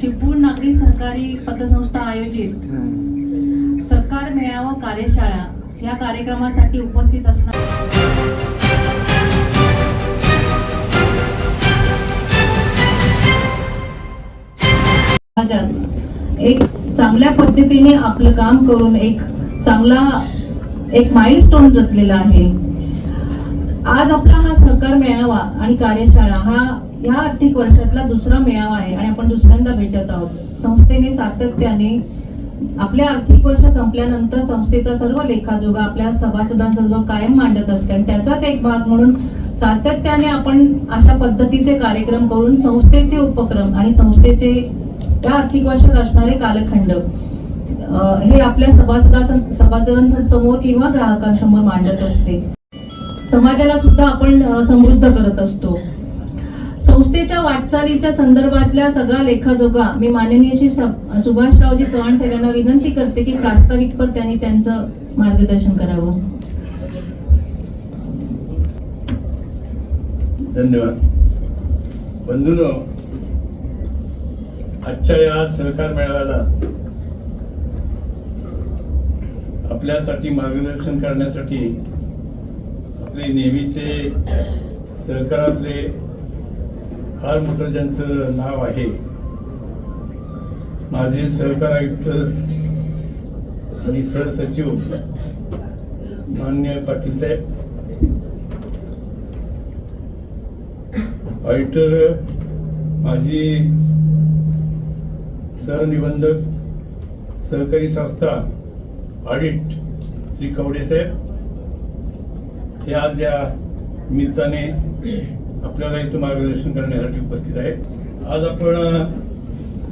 चिपळूण नागरी सरकारी पतसंस्था आयोजित सरकार मेळावा कार्यशाळा या कार्यक्रमासाठी उपस्थित असणार एक चांगल्या पद्धतीने आपलं काम करून एक चांगला एक माइलस्टोन रचलेला आहे. आज आपला हा सहकार मेळावा आणि कार्यशाळा हा ह्या आर्थिक वर्षातला दुसरा मेळावा आहे आणि आपण दुसऱ्यांदा भेटत आहोत. संस्थेने सातत्याने आपल्या आर्थिक वर्ष संपल्यानंतर संस्थेचा सर्व लेखाजोगा आपल्या सभासदांसमोर कायम मांडत असते आणि त्याचाच एक भाग म्हणून सातत्याने आपण अशा पद्धतीचे कार्यक्रम करून संस्थेचे उपक्रम आणि संस्थेचे त्या आर्थिक वर्षात असणारे कालखंड अं, हे आपल्या सभासदा सभासदांसमोर किंवा ग्राहकांसमोर मांडत असते. समाजाला सुद्धा आपण समृद्ध करत असतो. संस्थेच्या वाटचालीच्या संदर्भातल्या सगळा लेखाजोगा मी माननीय श्री सुभाषरावजी चव्हाण साहेबांना विनंती करते की प्रास्ताविकपद त्यांनी त्यांचं मार्गदर्शन करावं. धन्यवाद. बंधूनो आजच्या या सहकार मेळाव्याला आपल्यासाठी मार्गदर्शन करण्यासाठी आपले नेहमीचे सहकारातले फार मोठं ज्यांचं नाव आहे माझे सहकार आयुक्त आणि सहसचिव मान्य पाटील साहेब ऑडिटर माझी सहनिबंधक सहकारी संस्था ऑडिट श्री कवडे साहेब हे आज या निमित्ताने आपल्याला इथं मार्गदर्शन करण्यासाठी उपस्थित आहेत. आज आपण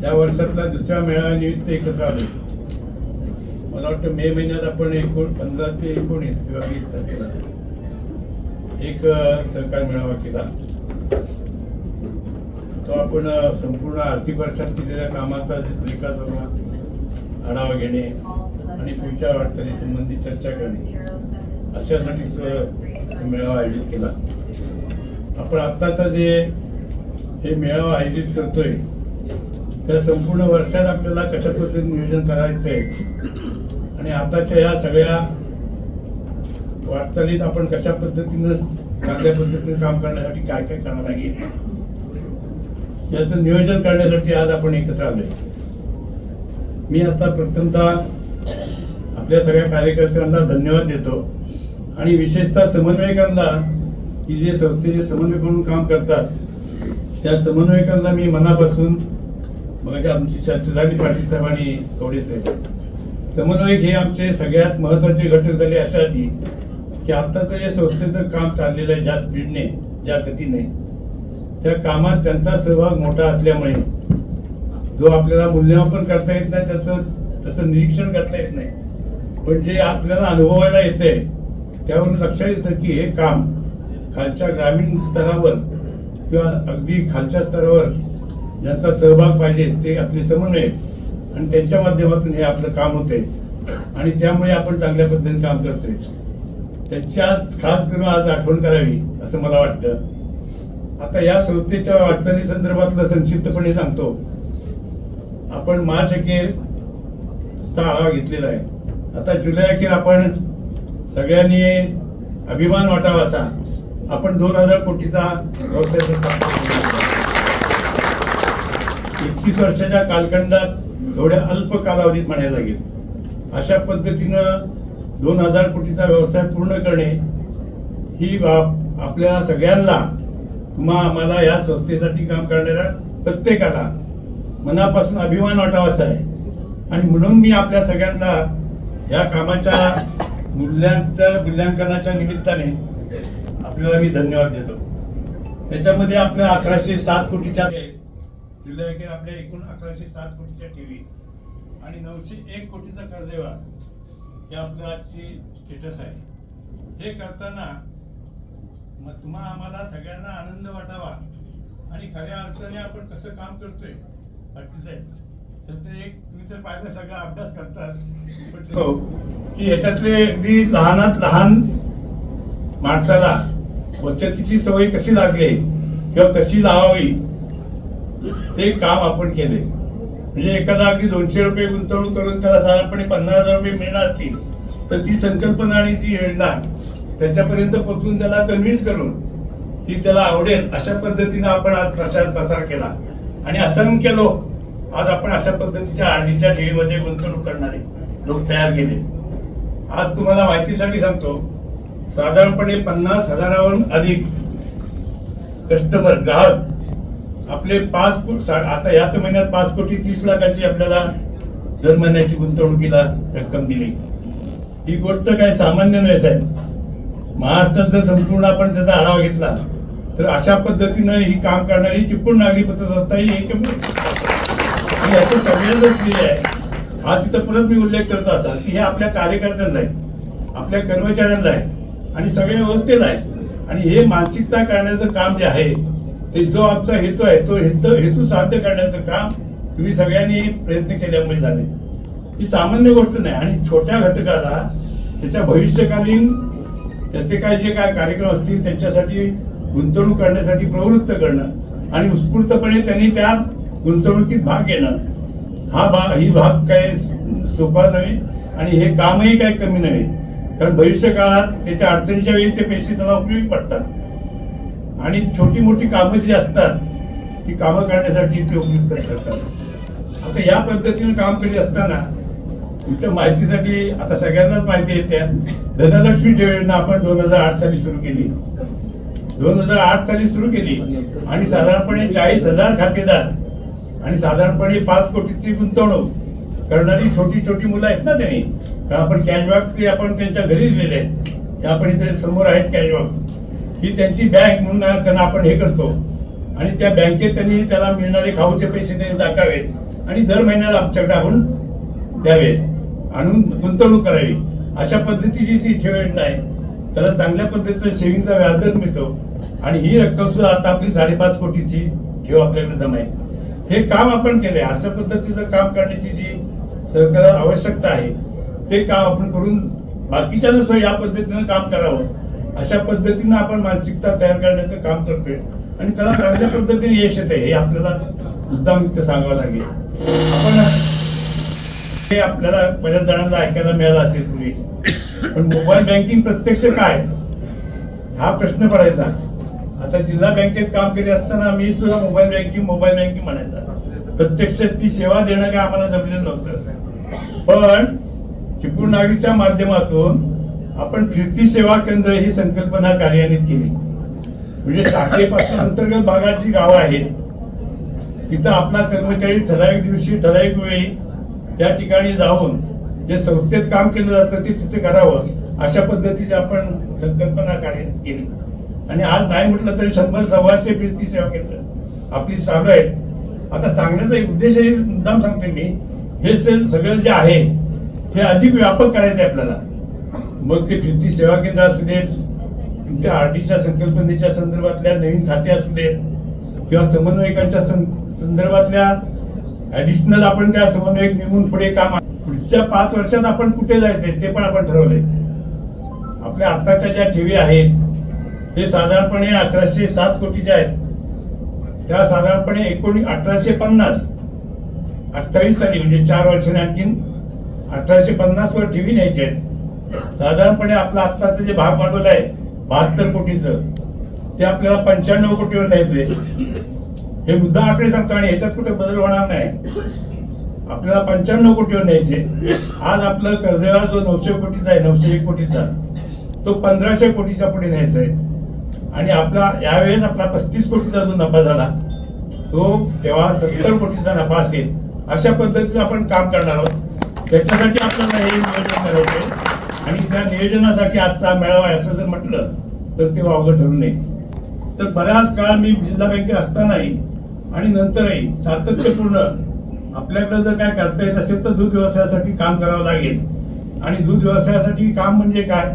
या वर्षातल्या दुसऱ्या मेळाव्यानिमित्त एकत्र आलो मला वाटतं मे महिन्यात आपण एकोण पंधरा ते एकोणीस किंवा वीस तारखेला एक सहकार मेळावा केला. तो आपण संपूर्ण आर्थिक वर्षात केलेल्या कामाचा लेखाजोगा आढावा घेणे आणि पुढच्या वाटचालीसंबंधी चर्चा करणे अशासाठी तो मेळावा आयोजित केला. आपण आत्ताचा जे हे मेळावा आयोजित करतोय त्या संपूर्ण वर्षात आपल्याला कशा पद्धतीने नियोजन करायचं आहे आणि आताच्या या सगळ्या वाटचालीत आपण कशा पद्धतीनं चांगल्या पद्धतीने काम करण्यासाठी काय काय करावं लागेल याचं नियोजन करण्यासाठी आज आपण एकत्र आलोय. मी आता प्रथमतः आपल्या सगळ्या कार्यकर्त्यांना धन्यवाद देतो आणि विशेषतः समन्वयकांना की जे संस्थेचे समन्वय म्हणून काम करतात त्या समन्वयकांना मी मनापासून मग आमची चर्चा झाली पाटील साहेब आणि कवडे साहेब. समन्वयक हे आमचे सगळ्यात महत्त्वाचे घटक झाले अशासाठी की आत्ताचं जे संस्थेचं काम चाललेलं आहे ज्या स्पीडने ज्या गतीने त्या कामात त्यांचा सहभाग मोठा असल्यामुळे जो आपल्याला मूल्यमापन करता येत नाही त्याचं तसं निरीक्षण करता येत नाही. पण जे आपल्याला अनुभवायला येते त्यावरून लक्षात येतं की हे काम खालच्या ग्रामीण स्तरावर किंवा अगदी खालच्या स्तरावर ज्यांचा सहभाग पाहिजे ते आपले समन्वय आणि त्यांच्या माध्यमातून हे आपलं काम होते आणि त्यामुळे आपण चांगल्या पद्धतीने काम करतोय. त्याची आज खास करून आज आठवण करावी असं मला वाटतं. आता या संस्थेच्या वाटचाली संदर्भातलं संक्षिप्तपणे सांगतो. आपण मार्च अखेर आढावा घेतलेला आहे. आता जुलै अखेर आपण सगळ्यांनी अभिमान वाटावा असा. आपण दोन हजार कोटीचा व्यवसाय एकतीस वर्षाच्या कालखंडात थोड्या अल्प कालावधीत म्हणायला लागेल. अशा पद्धतीनं दोन हजार कोटीचा व्यवसाय पूर्ण करणे ही बाब आपल्या सगळ्यांना किंवा आम्हाला या संस्थेसाठी काम करणाऱ्या प्रत्येकाला मनापासून अभिमान वाटावासा आहे. आणि म्हणून मी आपल्या सगळ्यांना या कामाच्या मूल्यांच्या मूल्यांकनाच्या निमित्ताने आपल्याला मी धन्यवाद देतो. त्याच्यामध्ये आपल्या अकराशे सात कोटीच्या जुलै अखेर आपल्या एकूण अकराशे सात कोटीच्या टीव्ही आणि नऊशे एक कोटीचा कर्जव्यवहार हे आपल्या आजची स्टेटस आहे. हे करताना मग तुम्हा आम्हाला सगळ्यांना आनंद वाटावा आणि खऱ्या अर्थाने आपण कसं काम करतोय पाटील साहेब त्याचं एक तुम्ही तर पाहिलं सगळा अभ्यास करतात ते- की याच्यातले अगदी लहानात लहान माणसाला बचतीची सवय कशी लागली किंवा कशी लावावी ते काम आपण केले. म्हणजे एखादा अगदी दोनशे रुपये गुंतवणूक करून त्याला साधारणपणे पन्नास हजार रुपये मिळणार असतील तर ती संकल्पना आणि ती योजना त्याच्यापर्यंत पोचून त्याला कन्व्हिन्स करून ती त्याला आवडेल अशा पद्धतीनं आपण आज प्रचार प्रसार केला. आणि असंख्य लोक आज आपण अशा पद्धतीच्या आधीच्या ठेवीमध्ये गुंतवणूक करणारे लोक तयार केले आज तुम्हाला माहितीसाठी सांगतो साधारणपणे पन्नास हजाराहून अधिक कस्टमर ग्राहक आपले पाच कोटी सा- आता याच महिन्यात पाच कोटी तीस लाखाची आपल्याला दर महिन्याची गुंतवणुकीला रक्कम दिली. ही गोष्ट काय सामान्य नाही साहेब. महाराष्ट्रात जर संपूर्ण आपण त्याचा आढावा घेतला तर अशा पद्धतीनं ही काम करणारी चिपळूण नागरी पत्रसंस्था ही एकमेव याचं सगळ्यांनाच श्रेय आहे. खास इथं परत मी उल्लेख करतो असा की हे आपल्या कार्यकर्त्यांना आहे आपल्या कर्मचाऱ्यांना आहे. आणि सगळ्या व्यवस्थेला आहे आणि हे मानसिकता करण्याचं काम जे आहे ते जो आमचा हेतू आहे तो हेतू हेतू साध्य करण्याचं काम तुम्ही सगळ्यांनी प्रयत्न केल्यामुळे झाले. ही सामान्य गोष्ट नाही आणि छोट्या घटकाला त्याच्या भविष्यकालीन त्याचे काय जे काय कार्यक्रम असतील त्यांच्यासाठी गुंतवणूक करण्यासाठी प्रवृत्त करणं आणि उत्स्फूर्तपणे त्यांनी त्या गुंतवणुकीत भाग घेणं हा भाग ही भाग काय सोपा नव्हे आणि हे कामही काय कमी नव्हे. कारण भविष्य काळात त्याच्या अडचणीच्या वेळी ते पैसे त्याला उपयोगी पडतात. आणि छोटी मोठी कामं जी असतात ती कामं करण्यासाठी ते उपयुक्त ठरतात. आता या पद्धतीने काम करीत असताना तुमच्या माहितीसाठी आता सगळ्यांनाच माहिती येते धनलक्ष्मी ठेव योजना आपण दोन हजार आठ साली सुरू केली. दोन हजार आठ साली सुरू केली आणि साधारणपणे चाळीस हजार खातेदार आणि साधारणपणे पाच कोटीची गुंतवणूक करणारी छोटी छोटी मुलं आहेत ना त्यांनी. कारण आपण कॅशबॅक ते आपण त्यांच्या घरी दिलेले आहेत. आपण इथे समोर आहेत कॅशबॅक ही त्यांची बँक म्हणून त्यांना आपण हे करतो. आणि त्या बँकेत त्यांनी त्याला मिळणारे खाऊचे पैसे त्यांनी टाकावेत. आणि दर महिन्याला आमच्याकडे आपण द्यावेत. आणून गुंतवणूक करावी. अशा पद्धतीची ती ठेव योजना आहे त्याला चांगल्या पद्धतीचं सेव्हिंगचा व्याजदर मिळतो. आणि ही रक्कम सुद्धा आता आपली साडेपाच कोटीची ठेव आपल्याकडे जमा आहे. हे काम आपण केले अशा पद्धतीचं काम करण्याची जी सहकार आवश्यकता आहे. ते काम आपण करून बाकीच्या सुद्धा या पद्धतीनं काम करावं. अशा पद्धतीनं आपण मानसिकता तयार करण्याचं काम करतोय. आणि त्याला चांगल्या पद्धतीने यश येते हे आपल्याला मुद्दाम इथे सांगावं लागेल. आपण हे आपल्याला बऱ्याच जणांना ऐकायला मिळालं असेल पूर्वी. पण मोबाईल बँकिंग प्रत्यक्ष काय? हा प्रश्न पडायचा. आता जिल्हा बँकेत काम केले असताना मी सुद्धा मोबाईल बँकिंग मोबाईल बँकिंग म्हणायचा. प्रत्यक्ष ती सेवा देणं काय आम्हाला जमलेलं नव्हतं. पण चिपळूण नागरीच्या माध्यमातून आपण फिरती सेवा केंद्र ही संकल्पना कार्यान्वित केली. म्हणजे शाखेपासून अंतर्गत भागात जी गावं आहेत तिथं आपला कर्मचारी ठराविक दिवशी ठराविक वेळी त्या ठिकाणी जाऊन जे संस्थेत काम केलं जातं ते तिथे करावं अशा पद्धतीची आपण संकल्पना कार्य केली. आणि आज नाही म्हटलं तरी शंभर सव्वाशे फिरती सेवा केंद्र आपली चालू आहेत. आता सांगण्याचा एक उद्देश आहे मुद्दाम सांगते मी. हे सेल सगळं जे आहे हे अधिक व्यापक करायचं आहे आपल्याला. मग ते फिरती सेवा केंद्र असू देत तुमच्या आरडीच्या संकल्पनेच्या संदर्भातल्या नवीन खाते असू देत किंवा समन्वयकांच्या सं- संदर्भातल्या ऍडिशनल आपण त्या समन्वयक नेमून पुढे काम पुढच्या पाच वर्षात आपण कुठे जायचंय ते पण आपण ठरवलंय. आपल्या आत्ताच्या ज्या ठेवी आहेत ते साधारणपणे अकराशे सात कोटीच्या आहेत. त्या साधारणपणे एकोणी अठराशे पन्नास अठ्ठावीस साली म्हणजे चार वर्षाने आणखीन अठराशे पन्नास वर ठेवी न्यायचे आहेत. साधारणपणे आपलं आत्ताचं जे भाग भांडवल आहे बहात्तर कोटीचं ते आपल्याला पंच्याण्णव कोटीवर न्यायचंय. हे मुद्दा आकडे सांगतो आणि ह्याच्यात कुठे बदल होणार नाही. आपल्याला पंच्याण्णव कोटीवर न्यायचे आज आपलं कर्जव्यवहार जो नऊशे कोटीचा आहे नऊशे एक कोटीचा तो पंधराशे कोटीच्या पुढे न्यायचा आहे. आणि आपला यावेळेस आपला पस्तीस कोटीचा जो नफा झाला तो तेव्हा सत्तर कोटीचा नफा असेल. अशा पद्धतीचं आपण काम करणार आहोत. त्याच्यासाठी आपल्याला हे नियोजन करायचे आणि त्या नियोजनासाठी आजचा मेळावा आहे असं जर म्हटलं तर ते वावगं ठरू नये. तर बऱ्याच काळ मी जिल्हा बँकेत असतानाही आणि नंतरही सातत्यपूर्ण आपल्याकडे जर काय करता येत असेल तर दूध व्यवसायासाठी काम करावं लागेल. आणि दूध व्यवसायासाठी काम म्हणजे काय?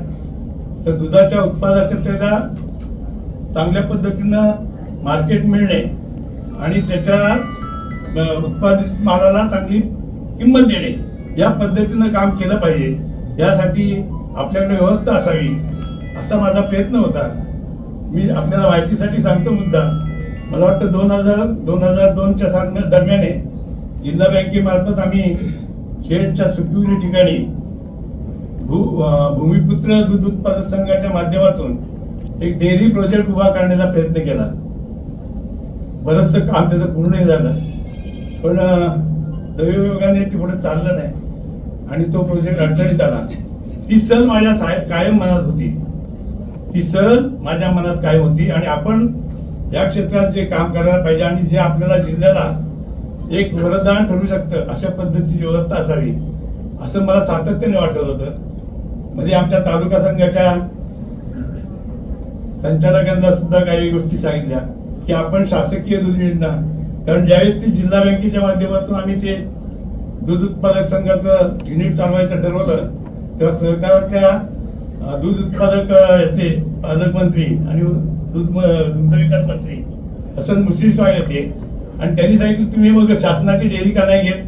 तर दुधाच्या उत्पादकतेला चांगल्या पद्धतीनं मार्केट मिळणे आणि त्याच्या उत्पादित मालाला चांगली किंमत देणे. या पद्धतीनं काम केलं पाहिजे. यासाठी आपल्याकडे व्यवस्था असावी असा माझा प्रयत्न होता. मी आपल्याला माहितीसाठी सांगतो मुद्दा. मला वाटतं दोन हजार दोन हजार दोनच्या सांगण्या दरम्याने जिल्हा बँकेमार्फत आम्ही खेडच्या सुकिवली ठिकाणी भू भूमिपुत्र दूध उत्पादक संघाच्या माध्यमातून एक डेअरी प्रोजेक्ट उभा करण्याचा प्रयत्न केला. बरंचसं काम त्याचं पूर्णही झालं. पण दैवयोगाने पुढे चाललं नाही. आणि तो प्रोजेक्ट अडचणीत आला. ती सल माझ्या साय कायम मनात होती. ती सहल माझ्या मनात कायम होती. आणि आपण या क्षेत्रात जे काम करायला पाहिजे आणि जे आपल्याला जिल्ह्याला एक वरदान ठरू शकतं अशा पद्धतीची व्यवस्था असावी असं मला सातत्याने वाटत होतं. म्हणजे आमच्या तालुका संघाच्या संचालकांना सुद्धा काही गोष्टी सांगितल्या की आपण शासकीय दुर्योजना कारण ज्यावेळेस ती जिल्हा बँकेच्या माध्यमातून आम्ही ते दूध उत्पादक संघाचं युनिट चालवायचं ठरवलं तेव्हा सहकाराच्या दूध उत्पादक याचे पालकमंत्री आणि दूध म- विकास मंत्री हसन मुश्रीफ होते आणि त्यांनी सांगितलं तुम्ही मग शासनाची डेअरी का नाही घेत?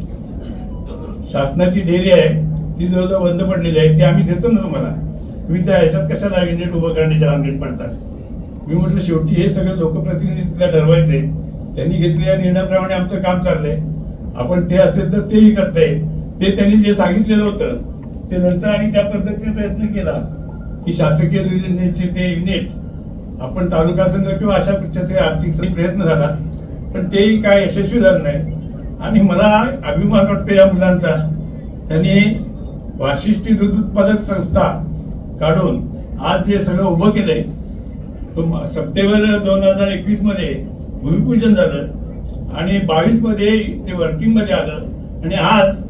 शासनाची डेअरी आहे ती जवळजवळ बंद पडलेली आहे ती आम्ही देतो ना तुम्हाला. तुम्ही त्या ह्याच्यात कशाला युनिट उभं करण्याच्या रांगेत पडतात मी म्हटलं शेवटी हे सगळं लोकप्रतिनिधीला ठरवायचे त्यांनी घेतलेल्या निर्णयाप्रमाणे आमचं काम चाललंय. आपण ते असेल तर तेही करताय. ते त्यांनी जे सांगितलेलं होतं ते नंतर आणि त्या पद्धतीने प्रयत्न केला की शासकीय योजनेचे ते युनिट आपण तालुका संघ किंवा अशा ते आर्थिक प्रयत्न झाला पण तेही काय यशस्वी झालं नाही. आणि मला अभिमान वाटतो या मुलांचा. त्यांनी वाशिष्ठी दूध उत्पादक संस्था काढून आज जे सगळं उभं केलंय. तो सप्टेंबर दोन हजार एकवीसमध्ये भूमिपूजन झालं आणि बावीसमध्ये ते वर्किंगमध्ये आलं. आणि आज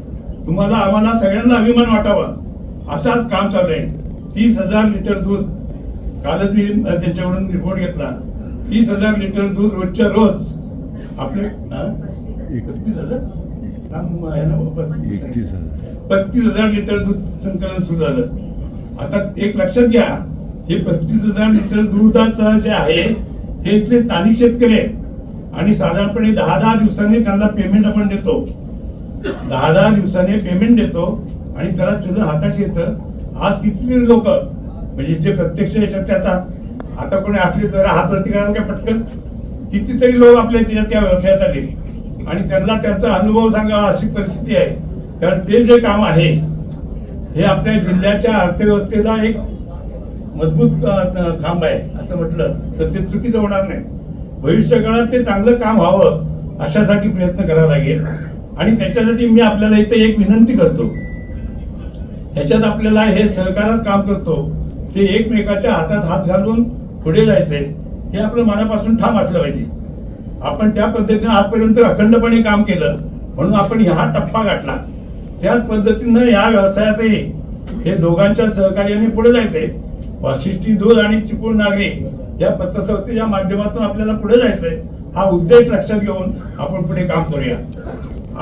तुम्हाला आम्हाला सगळ्यांना अभिमान वाटावा. असाच काम चालू आहे तीस हजार लिटर दूध. कालच मी त्यांच्याकडून रिपोर्ट घेतला. तीस हजार लिटर दूध रोजच्या रोज. आपले? पस्तीस हजार. पस्तीस हजार लिटर दूध संकलन सुरू झालं. आता एक लक्षात घ्या हे पस्तीस हजार लिटर दुधाचं जे आहे हे इथले स्थानिक शेतकरी आहेत. आणि साधारणपणे दहा दहा दिवसांनी त्यांना पेमेंट आपण देतो. दहा दहा दिवसाने पेमेंट देतो आणि त्याला चुलं हाताशी येतं. आज कितीतरी लोक म्हणजे जे प्रत्यक्ष याच्यात आता आता कोणी असले तर हात वरती करायला काय पटकन? कितीतरी लोक आपल्या त्याच्यात त्या व्यवसायात आले. आणि त्यांना त्यांचा अनुभव सांगावा अशी परिस्थिती आहे. कारण ते जे काम आहे हे आपल्या जिल्ह्याच्या अर्थव्यवस्थेला एक मजबूत खांब आहे असं म्हटलं तर ते चुकीचं होणार नाही. भविष्य काळात ते चांगलं काम व्हावं अशासाठी प्रयत्न करावा लागेल. आणि त्याच्यासाठी मी आपल्याला इथे एक विनंती करतो. ह्याच्यात आपल्याला हे सहकारात काम करतो. ते एकमेकाच्या हातात हात घालून पुढे जायचंय हे आपलं मनापासून ठाम असलं पाहिजे. आपण त्या पद्धतीने आजपर्यंत अखंडपणे काम केलं म्हणून आपण हा टप्पा गाठला. त्याच पद्धतीनं या व्यवसायातही हे दोघांच्या सहकार्याने पुढे जायचंय वाशिष्ठी दूध आणि चिपळूण नागरी या पत्रसंस्थेच्या माध्यमातून आपल्याला पुढे जायचंय. हा उद्देश लक्षात घेऊन आपण पुढे काम करूया.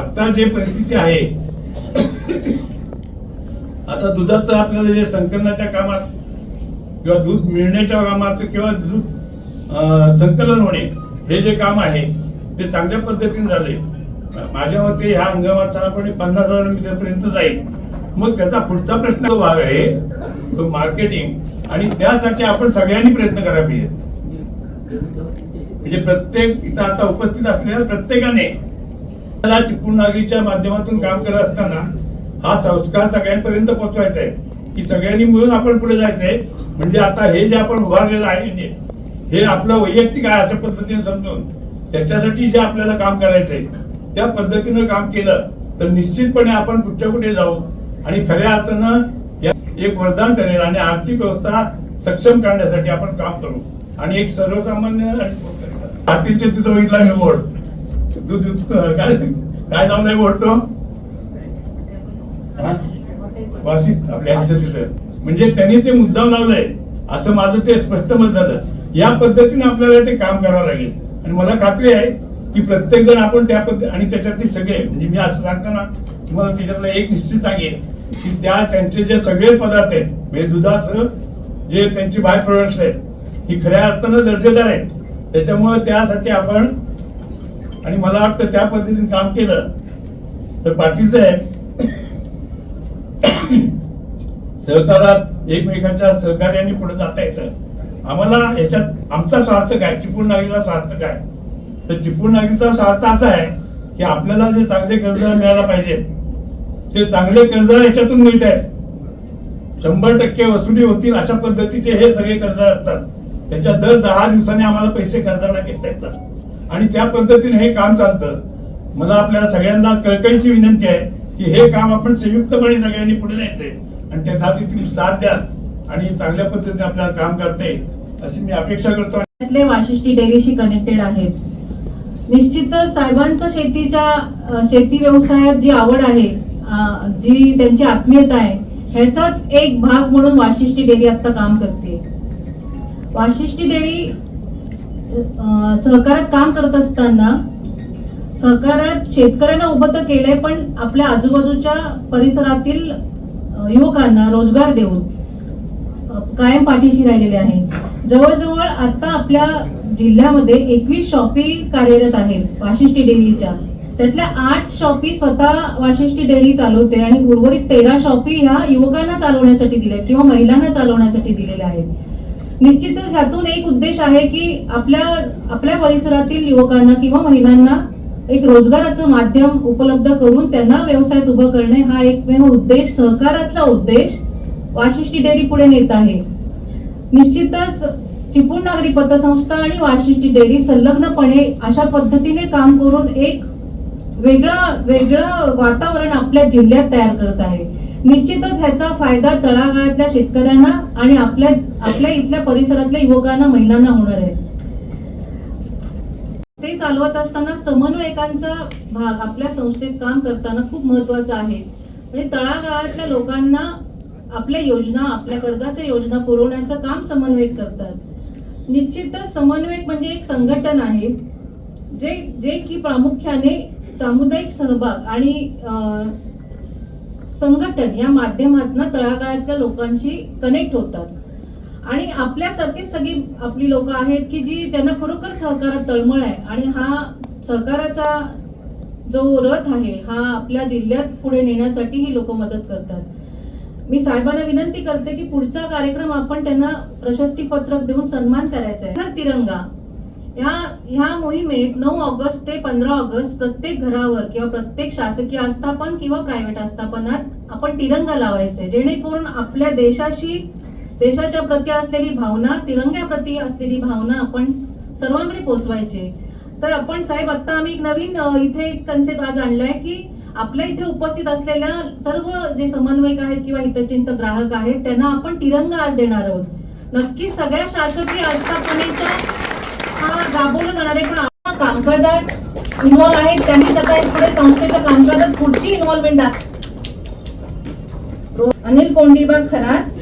आता जे परिस्थिती आहे आता दुधाचं आपल्याला जे संकलनाच्या कामात किंवा दूध मिळण्याच्या कामात किंवा दूध संकलन होणे हे जे काम आहे ते चांगल्या पद्धतीने झाले माझ्या मते ह्या हंगामात साधारणपणे पन्नास हजार मीटरपर्यंत जाईल. मग त्याचा पुढचा प्रश्न जो भाग आहे तो मार्केटिंग आणि त्यासाठी आपण सगळ्यांनी प्रयत्न करायला पाहिजे. म्हणजे प्रत्येक इथं आता उपस्थित असलेल्या प्रत्येकाने त्याला चिपळूण नागरीच्या माध्यमातून काम करत असताना हा संस्कार सगळ्यांपर्यंत पोहोचवायचा आहे. की सगळ्यांनी मिळून आपण पुढे जायचंय म्हणजे आता हे जे आपण उभारलेलं आहे हे आपलं वैयक्तिक आहे अशा पद्धतीने समजून त्याच्यासाठी जे आपल्याला काम करायचंय त्या पद्धतीनं काम केलं तर निश्चितपणे आपण कुठच्या कुठे जाऊ? आणि खऱ्या अर्थानं या एक वरदान ठरेल आणि आर्थिक व्यवस्था सक्षम करण्यासाठी आपण काम करू. आणि एक सर्वसामान्य पाटीलचे तिथं बघितला मी बोर्ड काय काय नाव नाही बोर्ड तो वाशिक आपल्या ह्यांच्या तिथं. म्हणजे त्यांनी ते मुद्दाम लावलंय. असं माझं ते स्पष्ट मत झालं. या पद्धतीने आपल्याला ते काम करावं लागेल. आणि मला खात्री आहे की प्रत्येक जण आपण त्या पद्धती आणि त्याच्यातले सगळे म्हणजे मी असं सांगताना तुम्हाला त्याच्यातला एक निश्चित सांगेल की त्या त्यांचे जे सगळे पदार्थ आहेत म्हणजे दुधासह जे त्यांची बाय प्रोडक्ट्स आहेत ही खऱ्या अर्थानं दर्जेदार आहेत. त्याच्यामुळे त्यासाठी आपण आणि मला वाटतं त्या पद्धतीने काम केलं तर पाटील साहेब सहकारात एकमेकांच्या सहकार्याने पुढे जाता येतं. आम्हाला याच्यात आमचा स्वार्थ काय? चिपळूण नागरीचा स्वार्थ काय? तर चिपळूण नागरीचा स्वार्थ असा आहे की आपल्याला जे चांगले कर्ज मिळायला पाहिजेत ते चांगले कर्जदार याच्यातून मिळत आहेत. शंभर टक्के वसुली होतील अशा पद्धतीचे हे सगळे कर्जदार असतात. त्याच्या दर दहा दिवसांनी आम्हाला पैसे कर्जाला घेता येतात. आणि त्या पद्धतीने हे काम चालतं. मला आपल्या सगळ्यांना कळकळीची विनंती आहे की हे काम आपण संयुक्तपणे सगळ्यांनी पुढे न्यायचंय. आणि त्यासाठी तुम्ही साथ द्या आणि चांगल्या पद्धतीने आपल्याला काम करता येईल. अशी मी अपेक्षा करतो वाशिष्ठी डेअरीशी कनेक्टेड आहेत. निश्चितच साहेबांचं शेतीच्या शेती व्यवसायात जी आवड आहे जी त्यांची आत्मीयता आहे ह्याचाच एक भाग म्हणून वाशिष्ठी डेअरी आता काम करते. वाशिष्ठी डेअरी सहकारात काम करत असताना सहकारात शेतकऱ्यांना उभं तर केलंय पण आपल्या आजूबाजूच्या परिसरातील युवकांना रोजगार देऊन कायम पाठीशी राहिलेले आहे. जवळजवळ आता आपल्या जिल्ह्यामध्ये एकवीस शॉपी कार्यरत आहेत वाशिष्ठी डेअरीच्या त्यातल्या आठ शॉपी स्वतः वाशिष्ठी डेअरी चालवते आणि उर्वरित तेरा शॉपी ह्या युवकांना चालवण्यासाठी दिल्या किंवा महिलांना चालवण्यासाठी दिलेल्या आहेत. निश्चितच ह्यातून एक उद्देश आहे की आपल्या आपल्या परिसरातील युवकांना किंवा महिलांना एक रोजगाराचं माध्यम उपलब्ध करून त्यांना व्यवसायात उभं करणे हा एकमेव उद्देश सहकारातला उद्देश वाशिष्ठी डेअरी पुढे नेत आहे. निश्चितच चिपळूण नागरी पतसंस्था आणि वाशिष्ठी डेअरी संलग्नपणे अशा पद्धतीने काम करून एक वेगळं वेगळं वातावरण आपल्या जिल्ह्यात तयार करत आहे. निश्चितच ह्याचा फायदा तळागाळातल्या शेतकऱ्यांना आणि आपल्या आपल्या इथल्या परिसरातल्या युवकांना महिलांना होणार आहे. ते चालवत असताना समन्वयकांचा भाग आपल्या संस्थेत काम करताना खूप महत्त्वाचा आहे. म्हणजे तळागाळातल्या लोकांना आपल्या योजना आपल्या कर्जाच्या योजना पुरवण्याचं काम समन्वयक करतात. निश्चितच समन्वयक म्हणजे एक संघटन आहे. जे जे की प्रामुख्याने सामुदायिक सहभाग आणि संघटन या माध्यमातून तळागाळातल्या लोकांशी कनेक्ट होतात. आणि आपल्यासारखी सगळी आपली लोक आहेत की जी त्यांना खरोखर सहकारात तळमळ आहे आणि हा सहकाराचा जो रथ आहे हा आपल्या जिल्ह्यात पुढे नेण्यासाठी ही लोक मदत करतात. मी साहेबांना विनंती करते की पुढचा कार्यक्रम आपण त्यांना प्रशस्तीपत्रक देऊन सन्मान करायचा आहे. तर तिरंगा ह्या ह्या मोहिमेत नऊ ऑगस्ट ते पंधरा ऑगस्ट प्रत्येक घरावर किंवा प्रत्येक शासकीय आस्थापन किंवा प्रायव्हेट आस्थापनात आपण तिरंगा लावायचे. जेणेकरून आपल्या देशाशी देशाच्या प्रती असलेली भावना तिरंग्याप्रती असलेली भावना आपण सर्वांकडे पोहोचवायची तर आपण साहेब आता आम्ही एक नवीन इथे एक कन्सेप्ट आज आणलाय की आपल्या इथे उपस्थित असलेल्या सर्व जे समन्वयक आहेत किंवा हितचिंत ग्राहक आहेत त्यांना आपण तिरंगा आज देणार आहोत. नक्की सगळ्या शासकीय आस्थापनेच्या राबवलं जाणार आहे पण आपण कामकाजात इन्व्हॉल्व आहेत त्यांनी आता पुढे संस्थेच्या कामकाजात पुढची इन्व्हॉल्वमेंट अनिल कोंडीबा खरात.